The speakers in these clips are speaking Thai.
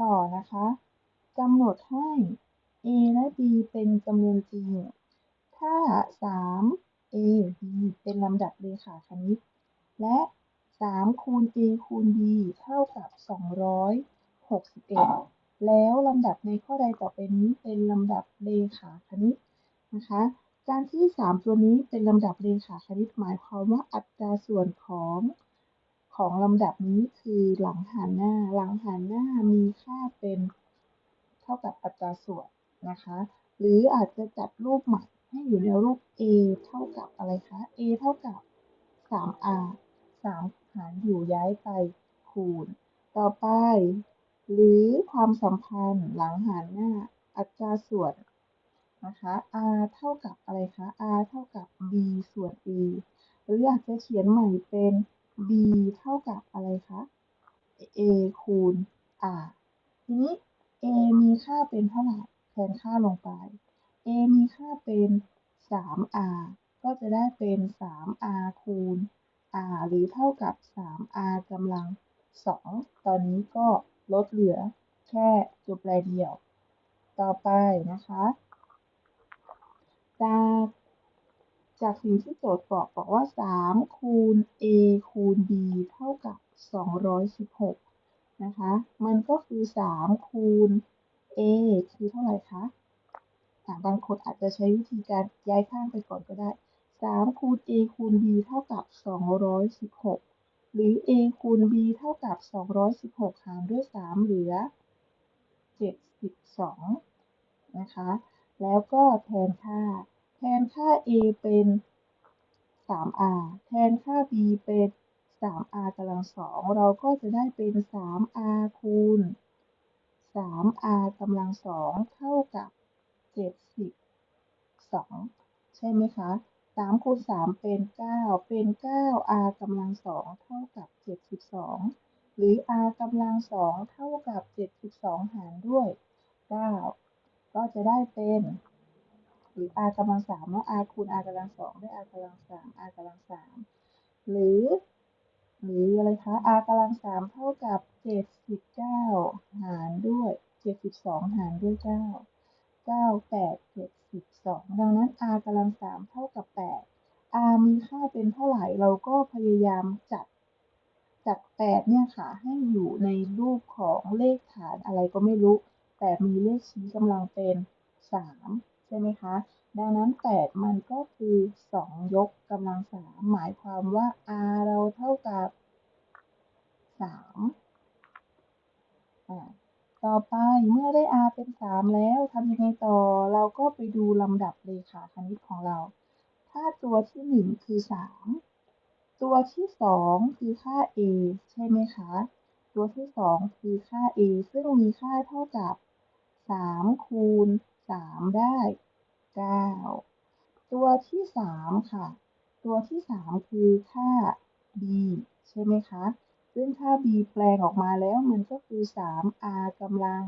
ต่อนะคะกำหนดให้ a และ b เป็นจำนวนจริง ถ้า 3 a b เป็นลำดับเรขาคณิต และ 3 คูณ a คูณ b เท่ากับ 261 แล้วลำดับในข้อใดต่อไปนี้เป็นลำดับเรขาคณิตนะคะ การที่ 3 ตัวนี้เป็นลำดับเรขาคณิตหมายความว่าอัตราส่วนของ ของลำดับนี้คือหลังหารหน้า หลังหารหน้ามีค่าเป็นเท่ากับอัตราส่วนนะคะ หรืออาจจะจัดรูปใหม่ให้อยู่ในรูป a เท่ากับอะไรคะ a เท่ากับ 3r 3 หารอยู่ย้ายไปคูณ ต่อไป หรือความสัมพันธ์หลังหารหน้าอัตราส่วนนะคะ r เท่ากับอะไรคะ r เท่ากับ b ส่วน a หรืออากจะเขียนใหม่เป็น b เท่ากับอะไรคะ a คูณ r ทีนี้ a มีค่าเป็นเท่าไหร่แทนค่าลงไป a มีค่าเป็น 3r ก็จะได้เป็น 3r คูณ r หรือเท่ากับ 3r กำลัง2ตอนนี้ก็ลดเหลือแค่ตัวแปรเดียว ต่อไปนะคะจาก จากสิ่งที่โจทย์บอกบอกว่า 3 คูณ a คูณ b เท่ากับ 216 นะคะ มันก็คือ 3 คูณ a คือเท่าไหร่คะบางคนอาจจะใช้วิธีการย้ายข้างไปก่อนก็ได้ 3 คูณ a คูณ b เท่ากับ 216 หรือ a คูณ b เท่ากับ 216 หารด้วย 3 เหลือ 72 นะคะ แล้วก็แทนค่า แทนค่า a เป็น 3r แทนค่า b เป็น 3r กำลังสองเราก็จะได้เป็น 3r คูณ 3r กำลังสองเท่ากับ 72 ใช่ไหมคะ3คูณ3เป็น 9 เป็น 9r กำลังสองเท่ากับ 72 หรือ r กำลังสองเท่ากับ 72 หารด้วย 9 ก็จะได้เป็น หรือ r กำลังสามเนาะ r คูณ r กำลังสองได้ r กำลังสาม r กำลังสามหรือ หรืออะไรคะ r กำลังสามเท่ากับ79หารด้วย72หารด้วย9 9 8 72ดังนั้น r กำลังสามเท่ากับ8 r มีค่าเป็นเท่าไหร่เราก็พยายามจัดจัด8เนี่ยค่ะให้อยู่ในรูปของเลขฐานอะไรก็ไม่รู้ แต่มีเลขชี้กำลังเป็น3 ช่ไหมคะ ดังนั้น 8 มันก็คือ 2 ยกกำลัง 3 หมายความว่า r เราเท่ากับ 3 ต่อไปเมื่อได้ r เป็น 3 แล้วทำยังไงต่อ เราก็ไปดูลำดับเรขาคณิตของเรา ถ้าตัวที่ 1 คือ 3 ตัวที่ 2 คือค่า a ใช่ไหมคะ ตัวที่ 2 คือค่า a ซึ่งมีค่าเท่ากับ 3 คูณ 3ได้9ตัวที่3ค่ะ ตัวที่3คือค่า b ใช่ไหมคะ ซึ่งค่า b แปลงออกมาแล้วมันก็คือ 3r กำลัง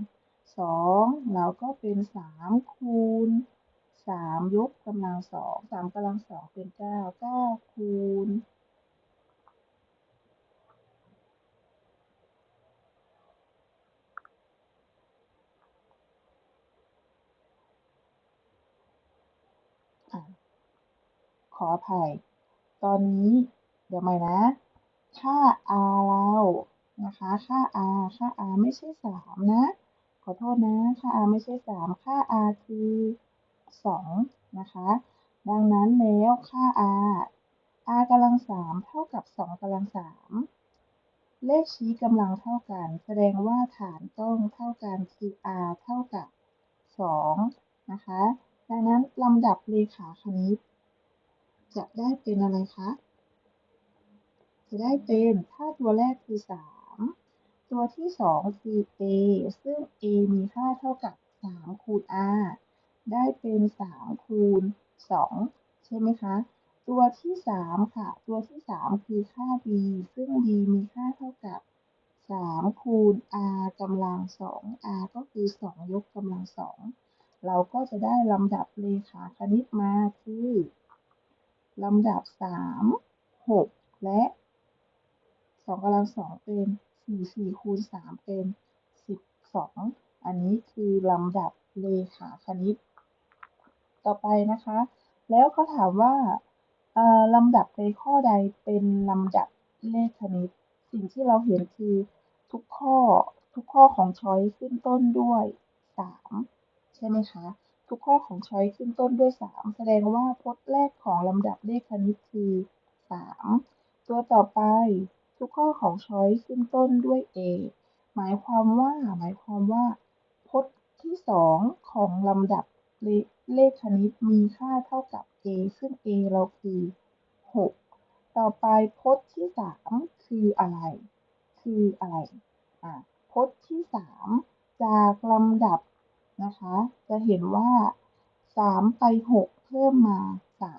2แล้วก็เป็น3คูณ3ยกกำลัง2 3กำลัง2เป็น9 9คูณ ออภัย ตอนนี้ เดี๋ยวใหม่นะ ค่า r เรานะคะ ค่า r ค่า r ไม่ใช่3นะ ขอโทษนะ ค่า r ไม่ใช่3ค่า r คือ2นะคะ ดังนั้นแล้วค่า r r กำลัง3เท่ากับ2กำลัง3เลขชี้กำลังเท่ากัน แสดงว่าฐานต้องเท่ากันคือ r เท่ากับ 2 นะคะ ดังนั้นลำดับเรขาคณิต จะได้เป็นอะไรคะ จะได้เป็นถ้าตัวแรกคือ 3 ตัวที่ 2 คือ a ซึ่ง a มีค่าเท่ากับ 3 คูณ r ได้เป็น 3 คูณ 2 ใช่ไหมคะ ตัวที่ 3 ค่ะ ตัวที่ 3 คือค่า b ซึ่ง b มีค่าเท่ากับ 3 คูณ r กำลัง 2 r ก็คือ 2 ยกกำลัง 2 เราก็จะได้ลำดับเรขาคณิตมาคือ ลำดับ3 6และ2กำลัง2เป็น4 4คูณ3เป็น2อันนี้คือลำดับเลขาคณิต ต่อไปนะคะ แล้วเขาถามว่าลำดับในข้อใดเป็นลำดับเลขคณิต สิ่งที่เราเห็นคือทุกข้อทุกข้อของช้อยขึ้นต้นด้วย3ใช่ไหมคะ ทุกข้อของช้อยขึ้นต้นด้วย 3 แสดงว่าพจน์แรกของลำดับเลขคณิตคือ 3 ตัวต่อไป ทุกข้อของช้อยขึ้นต้นด้วย a หมายความว่า หมายความว่า พจน์ที่ 2 ของลำดับเลขคณิตมีค่าเท่ากับ a ซึ่ง a เราคือ 6 ต่อไปพจน์ที่ 3 คืออะไร คืออะไร อะพจน์ที่ 3 จากลำดับ นะคะ จะเห็นว่า 3 ไป 6 เพิ่มมา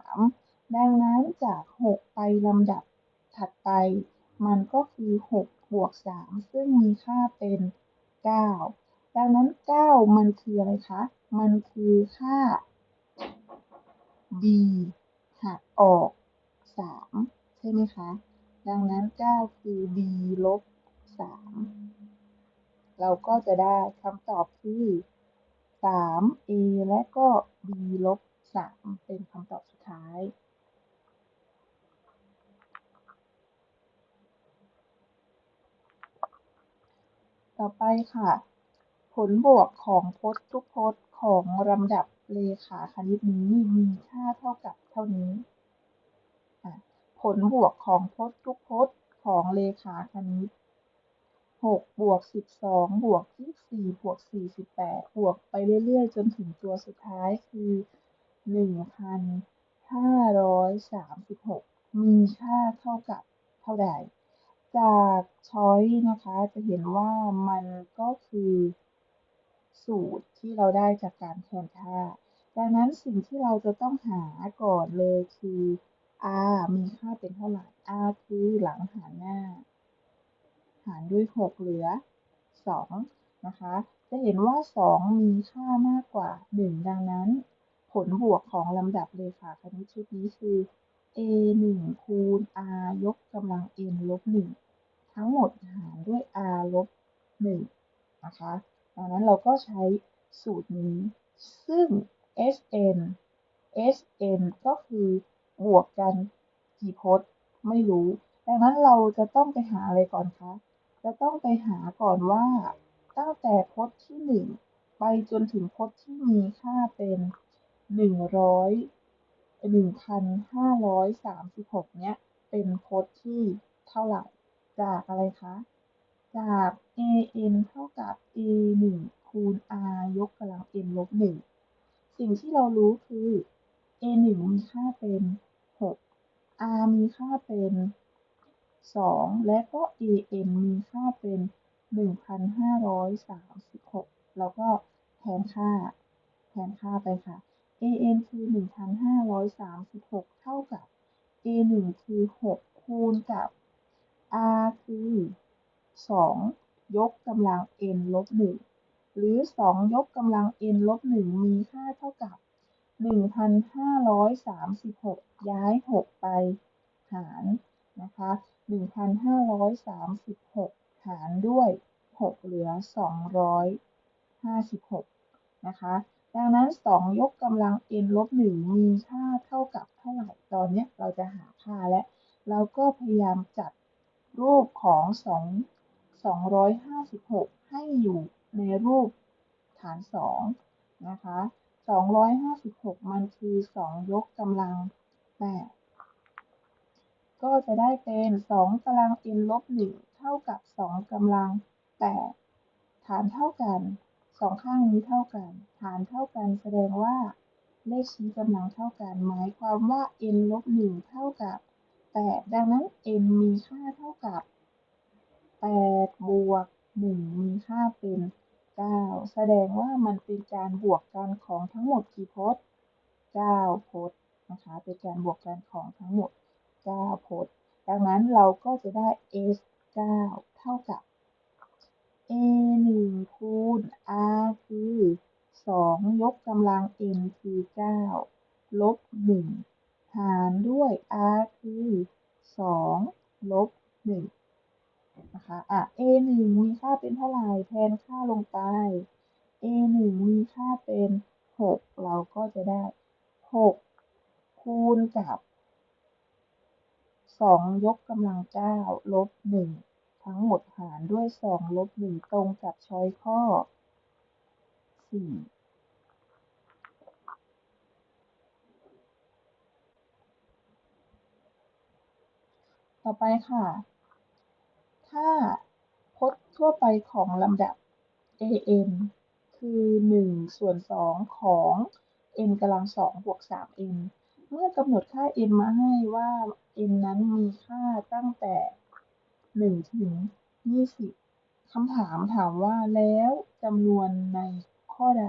3 ดังนั้นจาก 6 ไปลำดับถัดไป มันก็คือ 6 บวก 3 ซึ่งมีค่าเป็น 9 ดังนั้น 9 มันคืออะไรคะ มันคือค่า b หักออก 3 ใช่ไหมคะ ดังนั้น 9 คือ b ลบ 3 เราก็จะได้คำตอบคือ 3a และก็ b ลบ3เป็นคำตอบสุดท้าย ต่อไปค่ะ ผลบวกของพจน์ทุกพจน์ของลำดับเลขาคณิตนี้มีค่าเท่ากับเท่านี้ ผลบวกของพจน์ทุกพจน์ของเลขาคณิต 6บวก12บวก24บวก48บวกไปเรื่อยๆ จนถึงตัวสุดท้ายคือ1,536มีค่าเท่ากับเท่าใดจากช้อยนะคะจะเห็นว่ามันก็คือสูตรที่เราได้จากการแทนค่า ดังนั้นสิ่งที่เราจะต้องหาก่อนเลยคือ r มีค่าเป็นเท่าไหร่ r คือหลังหารหน้า หารด้วย 6 เหลือ 2 นะคะ จะเห็นว่า 2 มีค่ามากกว่า 1 ดังนั้น ผลบวกของลำดับเลขาคณิตชุดนี้คือ a 1คูณ r ยกกำลัง n ลบ 1 ทั้งหมดหารด้วย r ลบ 1 นะคะ ดังนั้นเราก็ใช้สูตรนี้ ซึ่ง Sn Sn ก็คือบวกกันกี่พจน์ไม่รู้ ดังนั้นเราจะต้องไปหาอะไรก่อนคะ จะต้องไปหาก่อนว่า ตั้งแต่พจน์ที่1ไปจนถึงพจน์ที่มีค่าเป็น100 1,536เนี้ยเป็นพจน์ที่เท่าไหร่ จากอะไรคะ จาก an เท่ากับ a 1คูณ r ยกกำลัง n ลบ1สิ่งที่เรารู้คือ a 1มีค่าเป็น 6 r มีค่าเป็น 2 และก็ an มีค่าเป็น 1,536 แล้วก็แทนค่า แทนค่าไปค่ะ an คือ 1,536 เท่ากับ a 1 คือ 6 คูณกับ r คือ 2 ยกกำลัง n ลบ 1 หรือ 2 ยกกำลัง n ลบ 1 มีค่าเท่ากับ 1,536 ย้าย 6 ไปหารนะคะ 1,536หารด้วย6เหลือ256นะคะ ดังนั้น2ยกกำลัง n ลบ1มีค่าเท่ากับเท่าไหร่ ตอนนี้เราจะหาค่าแล้วเราก็พยายามจัดรูปของ2 256ให้อยู่ในรูปฐาน2นะคะ256มันคือ2ยกกำลัง8 ก็จะได้เป็น2กำลัง n ลบ1เท่ากับ2กำลัง8ฐานเท่ากัน2ข้างนี้เท่ากัน ฐานเท่ากันแสดงว่าเลขชี้กำลังเท่ากัน หมายความว่า n ลบ1เท่ากับ8ดังนั้น n มีค่าเท่ากับ8บวก1มีค่าเป็น9แสดงว่ามันเป็นการบวกกันของทั้งหมดกี่พจน์9พจน์นะคะ เป็นการบวกกันของทั้งหมด 9พจน์ดังนั้นเราก็จะได้ s 9เท่ากับ a 1คูณ r คือ2ยกกำลัง n คือ 9 ลบ 1 หารด้วย r คือ 2 ลบ 1 นะคะ อะ a 1มีค่าเป็นเท่าไหร่แทนค่าลงไป a 1มีค่าเป็น 6 เราก็จะได้ 6 คูณกับ 2ยกกำลัง9ลบ1ทั้งหมดหารด้วย2ลบ1ตรงกับช้อยข้อ4ต่อไปค่ะ ถ้าพจน์ทั่วไปของลำดับ an คือ 1 ส่วน 2 ของ n กำลัง2บวก 3n เมื่อกำหนดค่า n มาให้ว่า n นั้นมีค่าตั้งแต่1ถึง20คำถามถามว่าแล้วจำนวนในข้อใด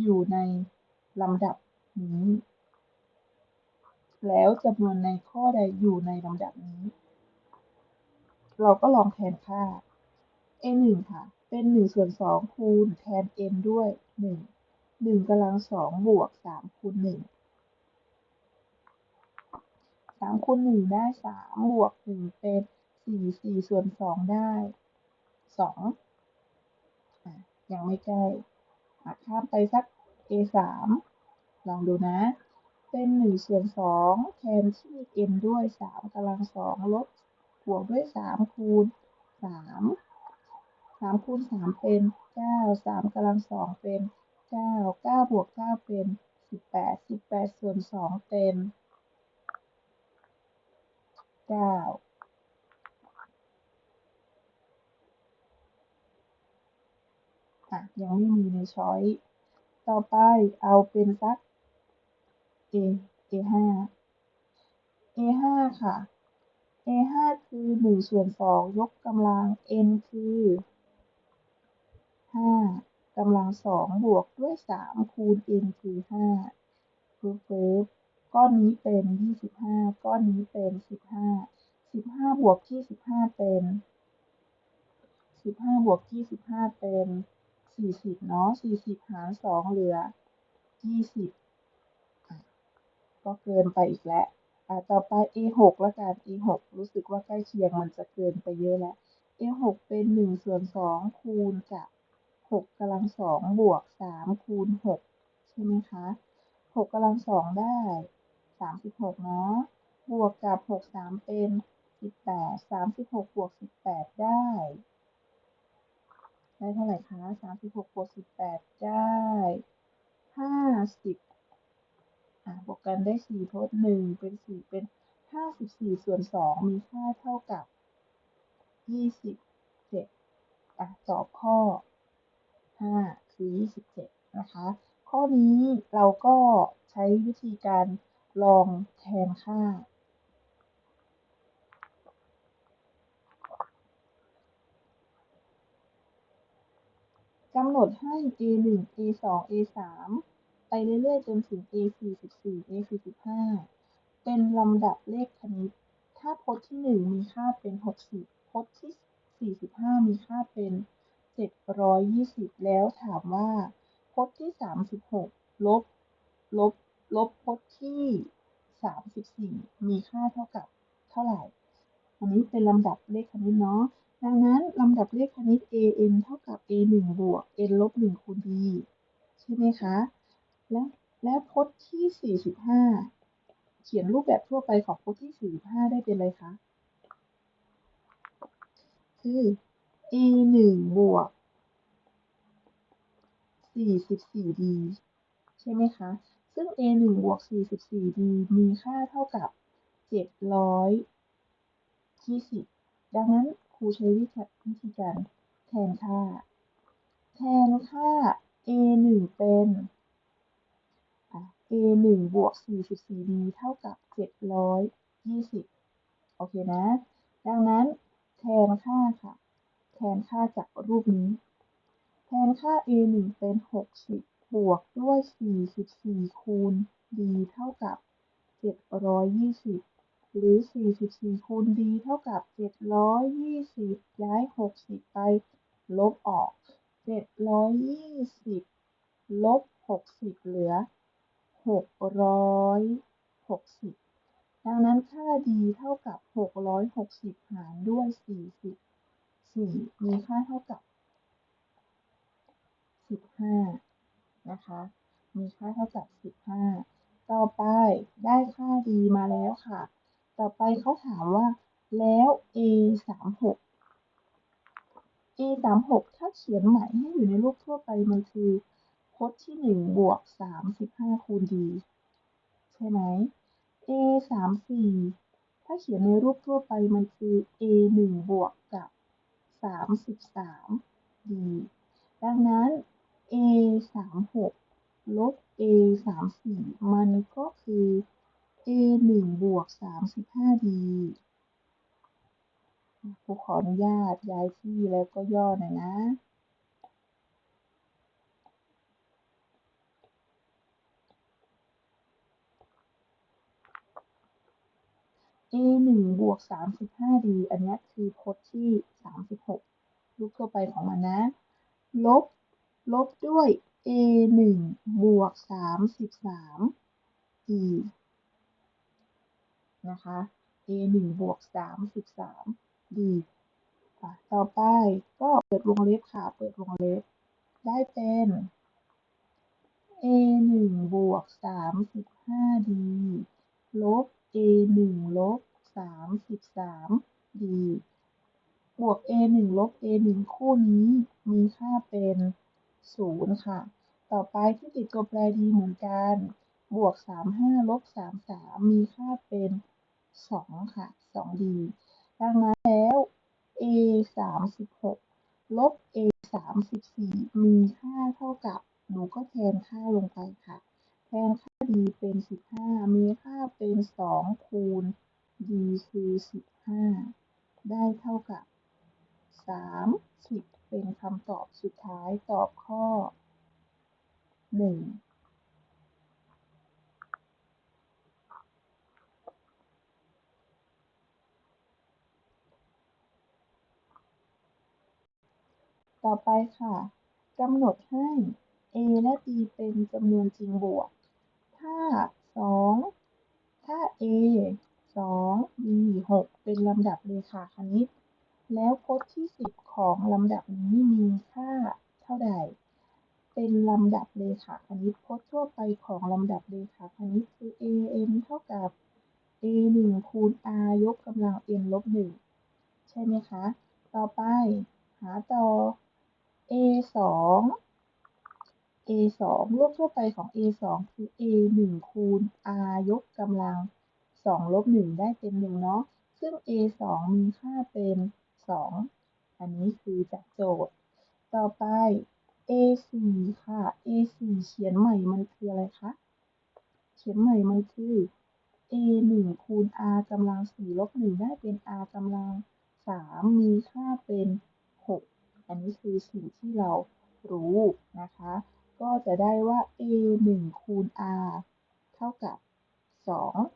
อยู่ในลำดับนี้ แล้วจำนวนในข้อใดอยู่ในลำดับนี้ เราก็ลองแทนค่า a 1ค่ะ เป็น 1 ส่วน 2 คูณแทน n ด้วย 1 1กำลัง2บวก3คูณ1 สามคูณหนึ่งได้สามบวกหนึ่งเป็นสี่สี่ส่วนสองได้สองอยังไม่ใกล้ข้ามไปสัก a สามลองดูนะ เป็นหนึ่งส่วนสองแทนที่ n ด้วยสามกำลังสองลบบวกด้วยสามคูณสามสามคูณสามเป็นเก้าสามกำลังสองเป็นเก้าเก้าบวกเก้าเป็นสิบแปดสิบแปดส่วนสองเต็ม 9อะยังไม่มีในช้อย ต่อไปเอาเป็นสัก a a 5 a 5 ค่ะ a 5 คือ1ส่วน2ยกกำลัง n คือ5กำลัง2บวกด้วย3คูณ n คือ5ปึ๊บปึ๊บ ก้อนนี้เป็น25ก้อนนี้เป็น15 15บวก25เป็น15บวก25เป็น40เนาะ40หาร2เหลือ20อะก็เกินไปอีกแล้วอะต่อไป a 6แล้วกัน a 6รู้สึกว่าใกล้เคียงมันจะเกินไปเยอะแล้ว a 6เป็น1ส่วน2คูณกับ6กำลัง2บวก3คูณ6ใช่ไหมคะ6กำลัง2ได้ 36เนาะบวกกับ6 3เป็น18 36บวก18ได้ ได้เท่าไหร่คะ36บวก18ได้50อะบวกกันได้4ทด1เป็น4เป็น54ส่วน2มีค่าเท่ากับ27อะตอบข้อ5คือ27นะคะ ข้อนี้เราก็ใช้วิธีการ ลองแทนค่ากำหนดให้ a 1 a 2 a 3ไปเรื่อยๆ จนถึง a 44 a 45เป็นลำดับเลขคณิต ถ้าพจน์ที่ 1 มีค่าเป็น 60 พจน์ที่ 45 มีค่าเป็น 720 แล้วถามว่า พจน์ที่ 36 ลบ ลบ ลบพจน์ที่34มีค่าเท่ากับเท่าไหร่ อันนี้เป็นลำดับเลขคณิตเนาะ ดังนั้นลำดับเลขคณิต an เท่ากับ a 1บวก n ลบ1คูณ d ใช่ไหมคะ แล้วแล้วพจน์ที่ 45 เขียนรูปแบบทั่วไปของพจน์ที่ 45 ได้เป็นอะไรคะ คือ a 1บวก 44d ใช่ไหมคะ ซึ่ง a 1บวก 44d มีค่าเท่ากับ 720 ดังนั้นครูใช้วิธีการแทนค่า แทนค่า a 1เป็น a 1บวก 44d เท่ากับ 720 โอเคนะ ดังนั้นแทนค่าค่ะ แทนค่าจากรูปนี้ แทนค่า a 1เป็น 60 บวกด้วย44คูณ d เท่ากับ720หรือ44คูณ d เท่ากับ720ย้าย60ไป ลบออก720ลบ60เหลือ660ดังนั้นค่า d เท่ากับ660หารด้วย40สี่มีค่าเท่ากับสิบห้า นะคะ มีค่าเท่ากับสิบห้าต่อไปได้ค่า d มาแล้วค่ะ ต่อไปเขาถามว่า แล้ว a สามหก a สามหกถ้าเขียนใหม่ให้อยู่ในรูปทั่วไปมันคือพจน์ที่หนึ่งบวกสามสิบห้าคูณ d ใช่ไหม a สามสี่ถ้าเขียนในรูปทั่วไปมันคือ a หนึ่งบวกกับสามสิบสาม d ดังนั้น a สามหกลบ a สามสี่มันก็คือ a หนึ่งบวกสามสิบห้า d ครูขออนุญาตย้ายที่แล้วก็ย่อหน่อยนะ a หนึ่งบวกสามสิบห้า d อันนี้คือพจน์ที่สามสิบหกรูปทั่วไปของมันนะ ลบ ลบด้วย a หนึ่งบวกสามสิบสาม d นะคะ a หนึ่งบวกสามสิบสาม d ค่ะต่อไปก็เปิดวงเล็บค่ะ เปิดวงเล็บ ได้เป็น a หนึ่งบวกสามสิบห้า d ลบ a หนึ่งลบสามสิบสาม d บวก a หนึ่งลบ a หนึ่งคู่นี้มีค่าเป็น ศูนย์ค่ะ ต่อไปที่ติดตัวแปร d เหมือนกัน บวกสามห้าลบสามสามมีค่าเป็นสองค่ะสอง d ดังนั้นแล้ว a สามสิบหกลบ a สามสิบสี่มีค่าเท่ากับ หนูก็แทนค่าลงไปค่ะ แทนค่า d เป็นสิบห้ามีค่าเป็นสองคูณ d คือสิบห้าได้เท่ากับสามสิบ เป็นคำตอบสุดท้ายตอบข้อหนึ่งต่อไปค่ะกำหนดให้ a และ b เป็นจำนวนจริงบวก ถ้า 2 ถ้า a 2 b 6 เป็นลำดับเรขาคณิต แล้วพจน์ที่10ของลำดับนี้มีค่าเท่าใด เป็นลำดับเรขาคณิตพจน์ทั่วไปของลำดับเรขาคณิตคือ a n เท่ากับ a 1คูณ r ยกกำลัง n ลบ1ใช่ไหมคะ ต่อไปหาต่อ a 2 a 2รูปทั่วไปของ a 2คือ a 1คูณ r ยกกำลัง2ลบ1ได้เป็น1เนาะ ซึ่ง a 2มีค่าเป็น 2 อันนี้คือจากโจทย์ ต่อไป a 4 ค่ะ a 4 เขียนใหม่มันคืออะไรคะ เขียนใหม่มันคือ a 1 คูณ r กำลัง4ลบ1ได้เป็น r กำลัง3มีค่าเป็น 6 อันนี้คือสิ่งที่เรารู้นะคะ ก็จะได้ว่า a 1 คูณ r เท่ากับ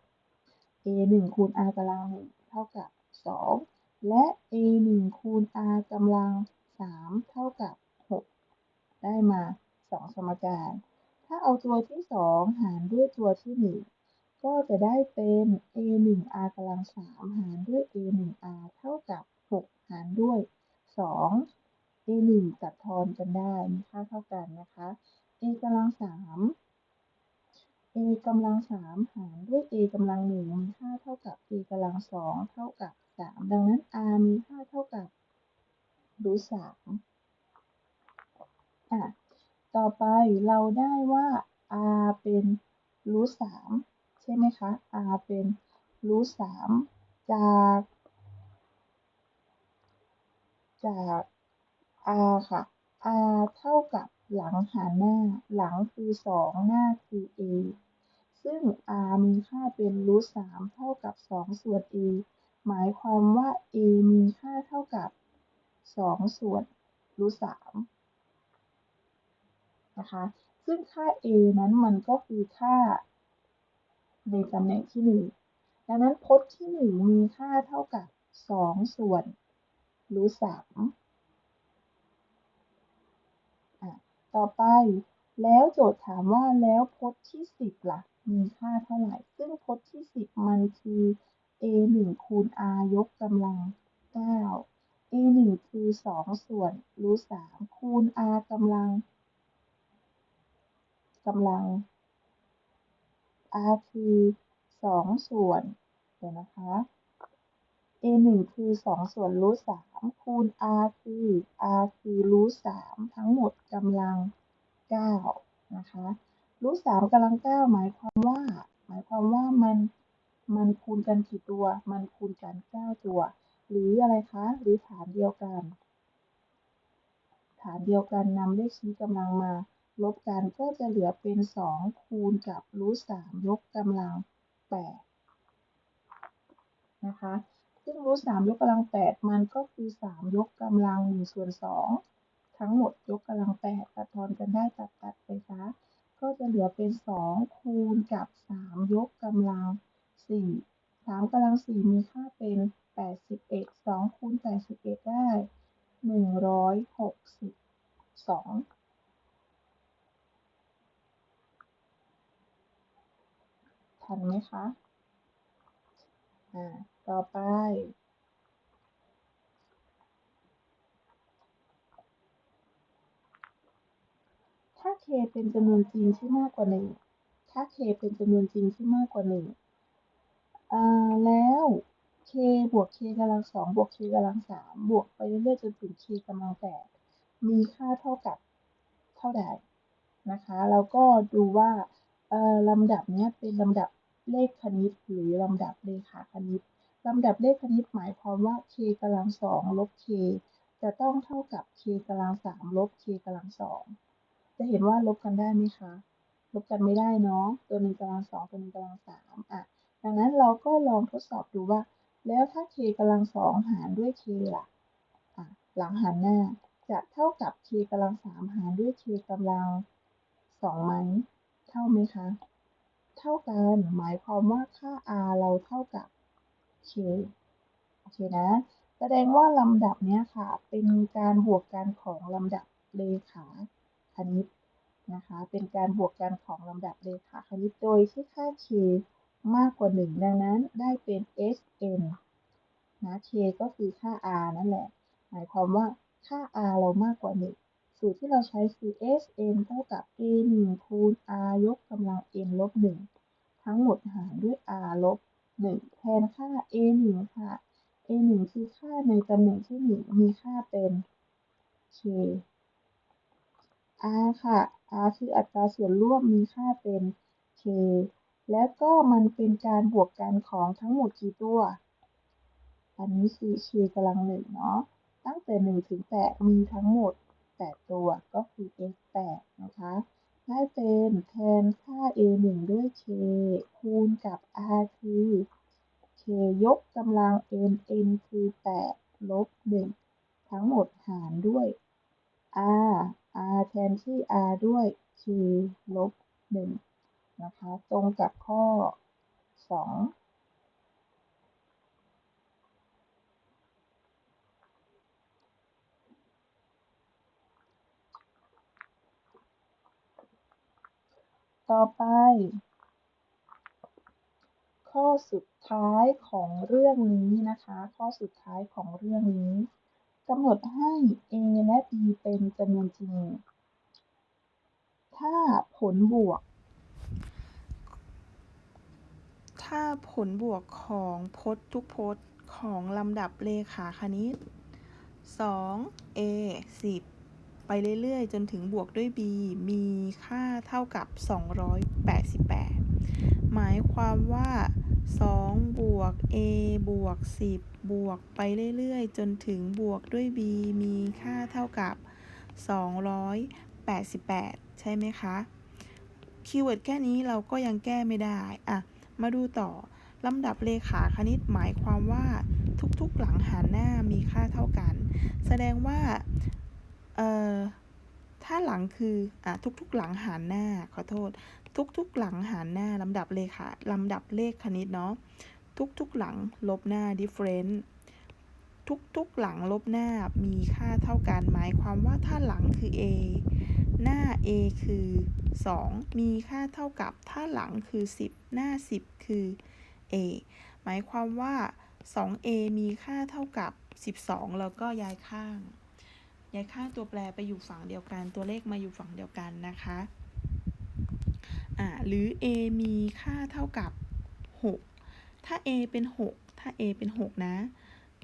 2 a 1 คูณ r กำลัง1เท่ากับ 2 และ a 1คูณ r กำลัง 3 เท่ากับ 6 ได้มา 2 สมการ ถ้าเอาตัวที่ 2 หารด้วยตัวที่ 1 ก็จะได้เป็น a 1 r กำลัง 3 หารด้วย a 1 r เท่ากับ 6 หารด้วย 2 a 1ตัดทอนกันได้มีค่าเท่ากันนะคะ a กำลัง 3 a กำลัง3หารด้วย a กำลัง1มีค่าเท่ากับ a กำลัง2เท่ากับ 3 ดังนั้น r มีค่าเท่ากับรูท3อะต่อไปเราได้ว่า r เป็นรูท3ใช่ไหมคะ r เป็นรูท3จากจาก r ค่ะ r เท่ากับหลังหารหน้า หลังคือ 2 หน้าคือ a ซึ่ง r มีค่าเป็นรูท3เท่ากับ 2 ส่วน a หมายความว่า a มีค่าเท่ากับ 2 ส่วนรูท3นะคะ ซึ่งค่า a นั้นมันก็คือค่าในตำแหน่งที่ 1 ดังนั้นพจน์ที่ 1 มีค่าเท่ากับ 2 ส่วนรูท3อะต่อไปแล้วโจทย์ถามว่าแล้วพจน์ที่ 10ล่ะ มีค่าเท่าไหร่ ซึ่งพจน์ที่ 10 มันคือ a 1คูณ r ยกกำลัง9 a a หนึ่งคือสองส่วนรูทสามคูณ r กำลังกำลัง r คือสองส่วน เดี๋ยวนะคะ a หนึ่งคือสองส่วนรูทสามคูณ r คือ r คือรูทสามทั้งหมดกำลังเก้านะคะรูทสามกำลังเก้าหมายความว่า หมายความว่ามัน มันคูณกันกี่ตัว มันคูณกันเก้าตัว หรืออะไรคะ หรือฐานเดียวกัน ฐานเดียวกันนำเลขชี้กำลังมา ลบกันก็จะเหลือเป็นสองคูณกับรูทสามยกกำลังแปดนะคะ ซึ่งรูทสามยกกำลังแปดมันก็คือสามยกกำลังหนึ่งส่วนสองทั้งหมดยกกำลังแปดตัดทอนกันได้ตัดตัดไปซะก็จะเหลือเป็นสองคูณกับสามยกกำลัง สี่สามกำลังสี่มีค่าเป็นแปดสิบเอ็ดสองคูณแปดสิบเอ็ดได้หนึ่งร้อยหกสิบสองทันไหมคะ อ่า ต่อไป ถ้า k เป็นจำนวนจริงที่มากกว่าหนึ่งถ้า k เป็นจำนวนจริงที่มากกว่าหนึ่ง อ่า แล้ว k บวก k กำลังสองบวก k กำลังสามบวกไปเรื่อยๆจนถึง k กำลังแปดมีค่าเท่ากับเท่าใดนะคะแล้วก็ดูว่าเอ่อลำดับเนี้ยเป็นลำดับเลขคณิต หรือลำดับเลขาคณิตลำดับเลขคณิตหมายความว่า k กำลังสองลบ k จะต้องเท่ากับ k กำลังสามลบ k กำลังสองจะเห็นว่าลบกันได้ไหมคะ ลบกันไม่ได้เนาะ ตัวหนึ่งกำลังสองตัวหนึ่งกำลังสามอะ ดังนั้นเราก็ลองทดสอบดูว่า แล้วถ้า k กำลังสองหารด้วย k ล่ะอะหลังหารหน้าจะเท่ากับ k กำลังสามหารด้วย k กำลังสองไหมเท่าไหมคะ เท่ากันหมายความว่าค่า r เราเท่ากับ k โอเคนะ แสดงว่าลำดับเนี้ยค่ะ เป็นการบวกกันของลำดับเลขาคณิตนะคะ เป็นการบวกกันของลำดับเลขาคณิตโดยที่ค่า k มากกว่า 1 ดังนั้นได้เป็น sn นะ k ก็คือค่า r นั่นแหละ หมายความว่าค่า r เรามากกว่า 1 สูตรที่เราใช้คือ sn เท่ากับ a 1 คูณ r ยกกำลัง n ลบ 1 ทั้งหมดหารด้วย r ลบ 1 แทนค่า a 1 ค่ะ a 1 คือค่าในตำแหน่งที่ 1 มีค่าเป็น k r ค่ะ r คืออัตราส่วนร่วมมีค่าเป็น k แล้วก็มันเป็นการบวกกันของทั้งหมดกี่ตัว อันนี้คือ k กำลังหนึ่งเนาะ ตั้งแต่1ถึง8มีทั้งหมด 8 ตัวก็คือ x 8นะคะ ได้เป็นแทนค่า a 1ด้วย k คูณกับ r คือ k ยกกำลัง n n คือ 8 ลบ 1 ทั้งหมดหารด้วย r r แทนที่ r ด้วย k ลบ 1 นะคะ ตรงกับข้อ 2ต่อไป ข้อสุดท้ายของเรื่องนี้นะคะ ข้อสุดท้ายของเรื่องนี้กำหนดให้ a และ b เป็นจำนวนจริง ถ้าผลบวก ถ้าผลบวกของพจน์ทุกพจน์ของลำดับเลขาคณิต 2 a 10 ไปเรื่อยๆ จนถึงบวกด้วย b มีค่าเท่ากับ 288 หมายความว่า 2 บวก a บวก 10 บวกไปเรื่อยๆ จนถึงบวกด้วย b มีค่าเท่ากับ 288 ใช่ไหมคะ คีย์เวิร์ดแค่นี้เราก็ยังแก้ไม่ได้อะ มาดูต่อลำดับเลขาคณิตหมายความว่าทุกๆหลังหารหน้ามีค่าเท่ากัน แสดงว่าถ้าหลังคืออะทุกๆหลังหารหน้าขอโทษ ทุกๆหลังหารหน้าลำดับเลขาลำดับเลขคณิตเนาะทุกๆหลังลบหน้า different ทุกๆหลังลบหน้ามีค่าเท่ากัน หมายความว่าถ้าหลังคือ a หน้า a คือ 2 มีค่าเท่ากับถ้าหลังคือ 10 หน้า 10 คือ a หมายความว่า 2a มีค่าเท่ากับ 12 แล้วก็ย้ายข้าง ย้ายข้างตัวแปรไปอยู่ฝั่งเดียวกัน ตัวเลขมาอยู่ฝั่งเดียวกันนะคะอ่าหรือ a มีค่าเท่ากับ 6 ถ้า a เป็น 6 ถ้า a เป็น 6 นะ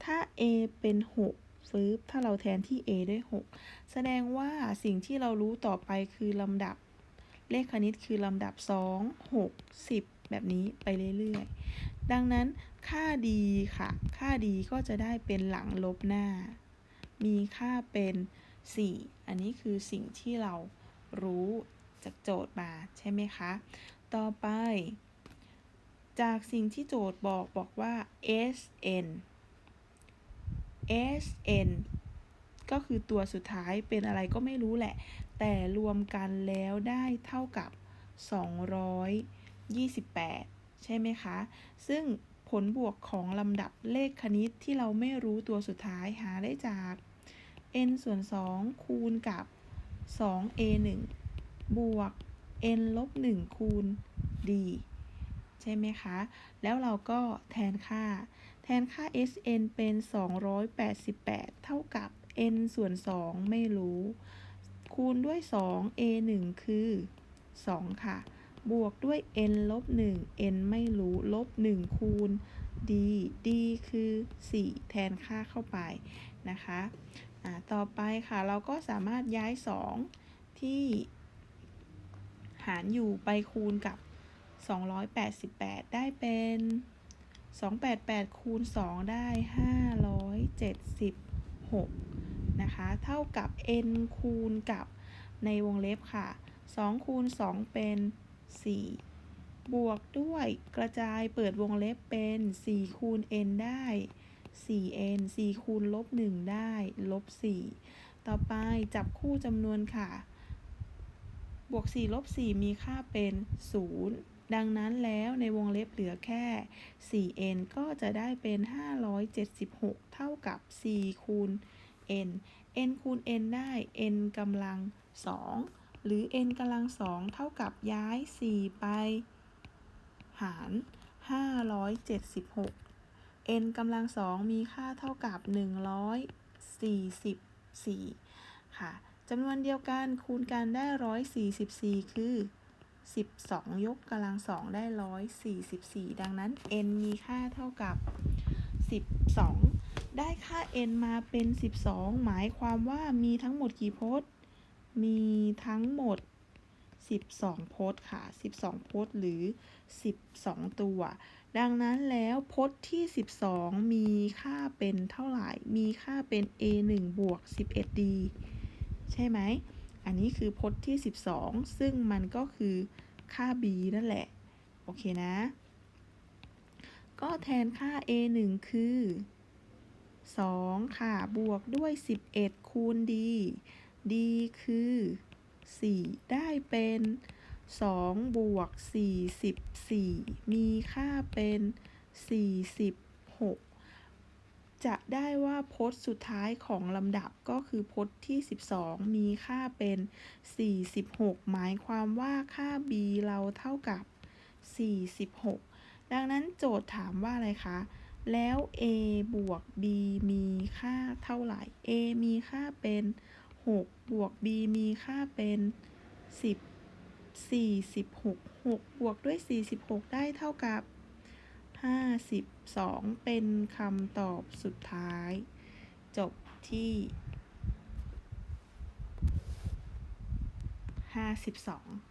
ถ้า a เป็น 6ฟึบถ้าเราแทนที่ a ด้วย 6 แสดงว่าสิ่งที่เรารู้ต่อไปคือลำดับ เลขคณิตคือลำดับ 2 6 10 แบบนี้ไปเรื่อยๆ ดังนั้นค่าดีค่ะ ค่าดีก็จะได้เป็นหลังลบหน้า มีค่าเป็น 4 อันนี้คือสิ่งที่เรารู้จากโจทย์มาใช่ไหมคะ ต่อไป จากสิ่งที่โจทย์บอกบอกว่า sn sn ก็คือตัวสุดท้ายเป็นอะไรก็ไม่รู้แหละ แต่รวมกันแล้วได้เท่ากับ 28 ใช่ไหมคะ ซึ่งผลบวกของลำดับเลขคณิตที่เราไม่รู้ตัวสุดท้ายหาได้จาก n ส่วน 2 คูณกับ 2a 1บวก n ลบ 1 คูณ d ใช่ไหมคะ แล้วเราก็แทนค่า แทนค่า sn เป็น 288 เท่ากับ n ส่วน 2 ไม่รู้ คูณด้วย 2 a 1คือ 2 ค่ะ บวกด้วย n ลบ 1 n ไม่รู้ ลบ 1 คูณ d d คือ 4 แทนค่าเข้าไปนะคะต่อไปค่ะ เราก็สามารถย้าย 2 ที่หารอยู่ไปคูณกับ 288 ได้เป็น 288 คูณ 2 ได้ 576 นะคะ เท่ากับ n คูณกับในวงเล็บค่ะ 2 คูณ 2 เป็น 4 บวกด้วยกระจายเปิดวงเล็บเป็น4คูณ n ได้ 4n 4คูณลบ1ได้ลบ4ต่อไปจับคู่จำนวนค่ะ บวก4ลบ4มีค่าเป็น 0 ดังนั้นแล้วในวงเล็บเหลือแค่ 4n ก็จะได้เป็น 576 เท่ากับ 4 คูณ n n คูณ n ได้ n กำลัง 2 หรือ n กำลัง2เท่ากับย้าย 4 ไป หาร 576 n กำลัง2มีค่าเท่ากับ 144 ค่ะจำนวนเดียวกันคูณกันได้ 144 คือ 12 ยกกำลัง2ได้ 144 ดังนั้น n มีค่าเท่ากับ 12 ได้ค่า n มาเป็น 12 หมายความว่ามีทั้งหมดกี่พจน์ มีทั้งหมด 12พจน์ค่ะ 12พจน์หรือ 12 ตัว ดังนั้นแล้วพจน์ที่ 12 มีค่าเป็นเท่าไหร่ มีค่าเป็น a 1บวก 11d ใช่ไหม อันนี้คือพจน์ที่ 12 ซึ่งมันก็คือค่า b นั่นแหละ โอเคนะ ก็แทนค่า a 1คือ 2 ค่ะ บวกด้วย 11 คูณ d d คือ 4 ได้เป็น 2 บวก 44 มีค่าเป็น 46 จะได้ว่าพจน์สุดท้ายของลำดับก็คือพจน์ที่ 12 มีค่าเป็น 46 หมายความว่าค่า b เราเท่ากับ 46 ดังนั้นโจทย์ถามว่าอะไรคะ แล้ว a บวก b มีค่าเท่าไหร่ a มีค่าเป็น 6 บวก b มีค่าเป็น 10 46 6 บวกด้วย 46 ได้เท่ากับ 52 เป็นคำตอบสุดท้าย จบที่ 52